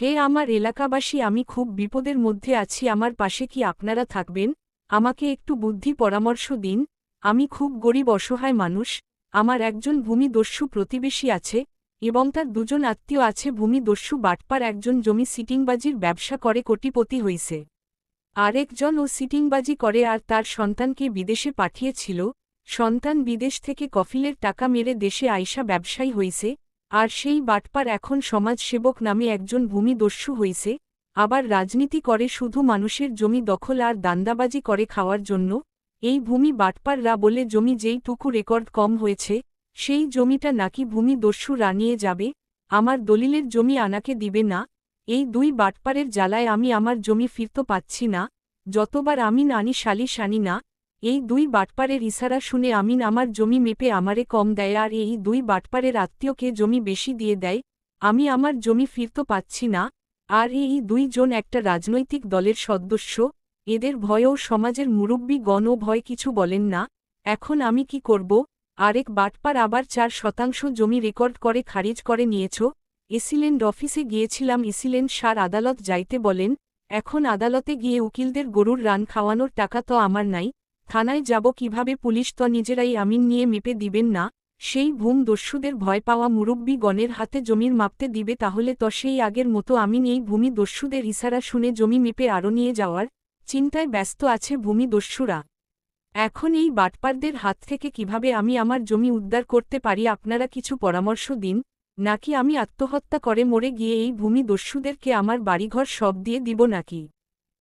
হে আমার এলাকাবাসী, আমি খুব বিপদের মধ্যে আছি, আমার পাশে কি আপনারা থাকবেন? আমাকে একটু বুদ্ধি পরামর্শ দিন। আমি খুব গরিব, অসহায় মানুষ। আমার একজন ভূমিদস্যু প্রতিবেশী আছে এবং তার দুজন আত্মীয় আছে। ভূমিদস্যু বাটপার একজন জমি সিটিংবাজির ব্যবসা করে, কোটিপতি হইছে। আরেকজন ও সিটিংবাজি করে আর তার সন্তানকে বিদেশে পাঠিয়েছিল। সন্তান বিদেশ থেকে কফিলের টাকা মেরে দেশে আইসা ব্যবসায়ী হইছে। আর সেই বাটপার এখন সমাজসেবক নামে একজন ভূমিদস্যু হইছে, আবার রাজনীতি করে শুধু মানুষের জমি দখল আর দান্দাবাজি করে খাওয়ার জন্য, এই ভূমি বাটপাররা বলে জমি যেইটুকু রেকর্ড কম হয়েছে, সেই জমিটা নাকি ভূমিদস্যু রানিয়ে যাবে, আমার দলিলের জমি আনাকে দিবে না, এই দুই বাটপারের জ্বালায় আমি আমার জমি ফিরতে পাচ্ছি না, যতবার আমি নানি সালিশ আনি না এই দুই বাটপারের ইশারা শুনে আমিন আমার জমি মেপে আমারে কম দেয় আর এই দুই বাটপারের আত্মীয়কে জমি বেশি দিয়ে দেয়, আমি আমার জমি ফিরতে পাচ্ছি না, আর এই দুইজন একটা রাজনৈতিক দলের সদস্য, এদের ভয়েও সমাজের মুরব্বী গণ ভয় কিছু বলেন না, এখন আমি কি করব, আরেক বাটপার আবার চার শতাংশ জমি রেকর্ড করে খারিজ করে নিয়েছ, এসিলেন্ড অফিসে গিয়েছিলাম এসিলেন্ড সার আদালত যাইতে বলেন, এখন আদালতে গিয়ে উকিলদের গরুর রান খাওয়ানোর টাকা তো আমার নাই থানায় যাব কীভাবে পুলিশ তো নিজেরাই আমিন নিয়ে মেপে দিবেন না, সেই ভূম দস্যুদের ভয় পাওয়া মুরব্বী গণের হাতে জমির মাপতে দিবে তাহলে তো সেই আগের মতো আমিন এই ভূমি দস্যুদের ইশারা শুনে জমি মেপে আরও নিয়ে যাওয়ার চিন্তায় ব্যস্ত আছে ভূমি দস্যুরা। এখন এই বাটপারদের হাত থেকে কীভাবে আমি আমার জমি উদ্ধার করতে পারি আপনারা কিছু পরামর্শ দিন, নাকি আমি আত্মহত্যা করে মরে গিয়ে এই ভূমি দস্যুদেরকে আমার বাড়িঘর সব দিয়ে দিব নাকি?